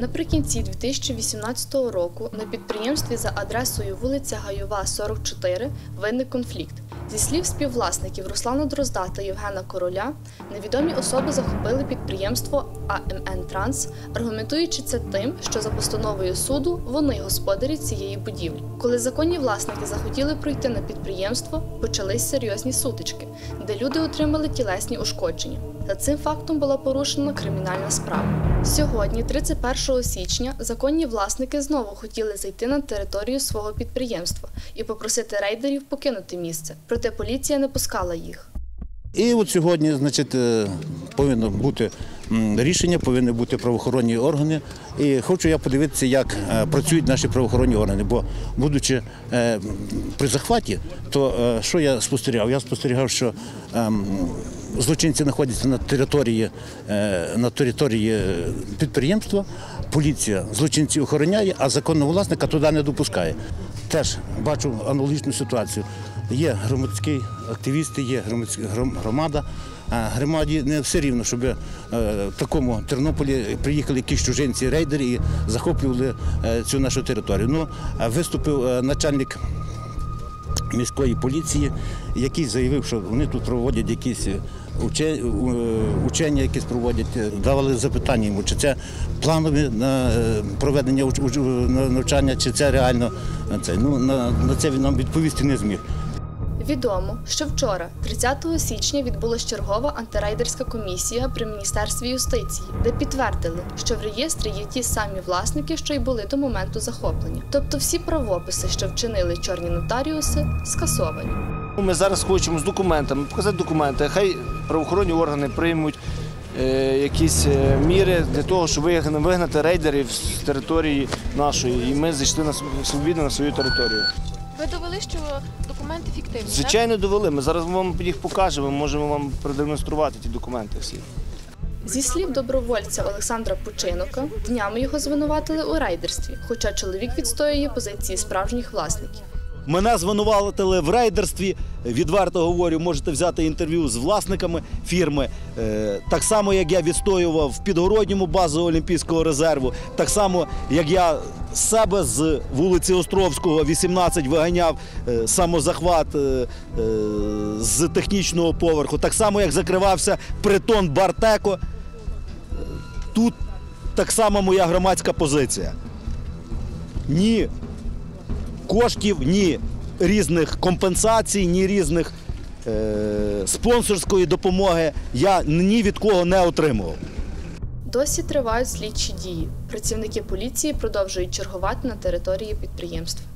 Наприкінці 2018 року на підприємстві за адресою вулиця Гайова, 44 виник конфлікт. Зі слів співвласників Руслана Дрозда та Євгена Короля, невідомі особи захопили підприємство АМН Транс, аргументуючи це тим, що за постановою суду вони господарі цієї будівлі. Коли законні власники захотіли пройти на підприємство, почались серйозні сутички, де люди отримали тілесні ушкодження. За цим фактом була порушена кримінальна справа. Сьогодні, 31 січня, законні власники знову хотіли зайти на територію свого підприємства і попросити рейдерів покинути місце. Проте поліція не пускала їх. І от сьогодні, значить, е, повинно бути рішення, повинні бути правоохоронні органи. І хочу я подивитися, як е, працюють наші правоохоронні органи. Бо, будучи е, при захваті, то е, що я спостерігав? Я спостерігав, що ем, злочинці знаходяться на території, на території підприємства. Поліція злочинців охороняє, а законного власника туди не допускає. Теж бачу аналогічну ситуацію. Є громадські активісти, є громада. А громаді не все рівно, щоб е, в такому Тернополі приїхали якісь чужинці рейдери і захоплювали е, цю нашу територію. Ну, виступив е, начальник міської поліції, який заявив, що вони тут проводять якісь уче- учення, якісь проводять. Давали запитання йому, чи це планове на проведення навчання, чи це реально. Ну, на це він нам відповісти не зміг. Відомо, що вчора, 30 січня, відбулася чергова антирейдерська комісія при міністерстві юстиції, де підтвердили, що в реєстрі є ті самі власники, що й були до моменту захоплення. Тобто всі правописи, що вчинили чорні нотаріуси, скасовані. Ми зараз хочемо з документами показати документи. Хай правоохоронні органи приймуть е, якісь е, міри для того, щоб вигнати, рейдерів з території нашої, і ми зайшли на св- свобідно на свою територію. Ви довели, що документи фіктивні. так? Звичайно, довели. Ми зараз вам їх покажемо, можемо вам продемонструвати ті документи всі. Зі слів добровольця Олександра Пучинока, днями його звинуватили у рейдерстві, хоча чоловік відстоює позиції справжніх власників. Мене звинуватили в рейдерстві. Відверто говорю, можете взяти інтерв'ю з власниками фірми. Е, Так само, як я відстоював в підгородньому базу Олімпійського резерву, так само, як я себе з вулиці Островського 18 виганяв е, самозахват е, е, з технічного поверху, так само, як закривався притон Бартеко. Тут так само моя громадська позиція. Ні коштів, ні різних компенсацій, ні різних спонсорської допомоги я ні від кого не отримував. Досі тривають слідчі дії. Працівники поліції продовжують чергувати на території підприємства.